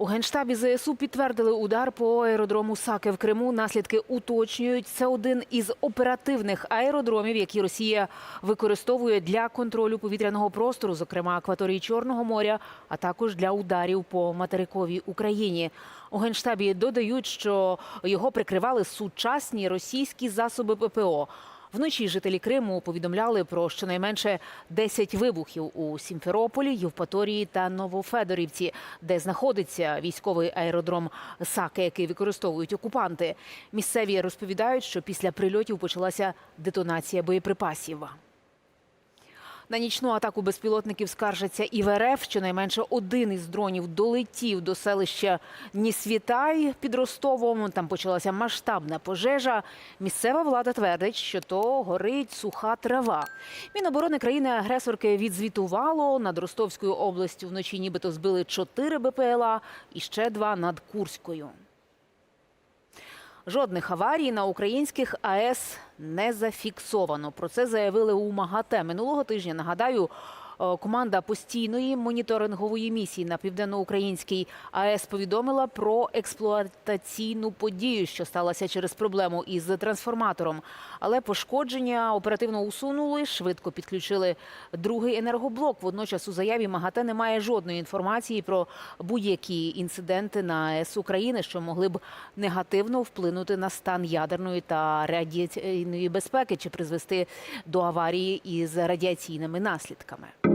У генштабі ЗСУ підтвердили удар по аеродрому Саке в Криму. Наслідки уточнюють. Це один із оперативних аеродромів, які Росія використовує для контролю повітряного простору, зокрема акваторії Чорного моря, а також для ударів по материковій Україні. У генштабі додають, що його прикривали сучасні російські засоби ППО. Вночі жителі Криму повідомляли про щонайменше 10 вибухів у Сімферополі, Євпаторії та Новофедорівці, де знаходиться військовий аеродром Саке, який використовують окупанти. Місцеві розповідають, що після прильотів почалася детонація боєприпасів. На нічну атаку безпілотників скаржаться і в РФ. Щонайменше один із дронів долетів до селища Нісвітай під Ростовом. Там почалася масштабна пожежа. Місцева влада твердить, що то горить суха трава. Міноборони країни-агресорки відзвітувало над Ростовською областю. Вночі нібито збили чотири БПЛА і ще два над Курською. Жодних аварій на українських АЕС не зафіксовано. Про це заявили у МАГАТЕ минулого тижня. Нагадаю, команда постійної моніторингової місії на південноукраїнській АЕС повідомила про експлуатаційну подію, що сталася через проблему із трансформатором. Але пошкодження оперативно усунули, швидко підключили другий енергоблок. Водночас у заяві МАГАТЕ немає жодної інформації про будь-які інциденти на АЕС України, що могли б негативно вплинути на стан ядерної та радіаційної безпеки чи призвести до аварії із радіаційними наслідками.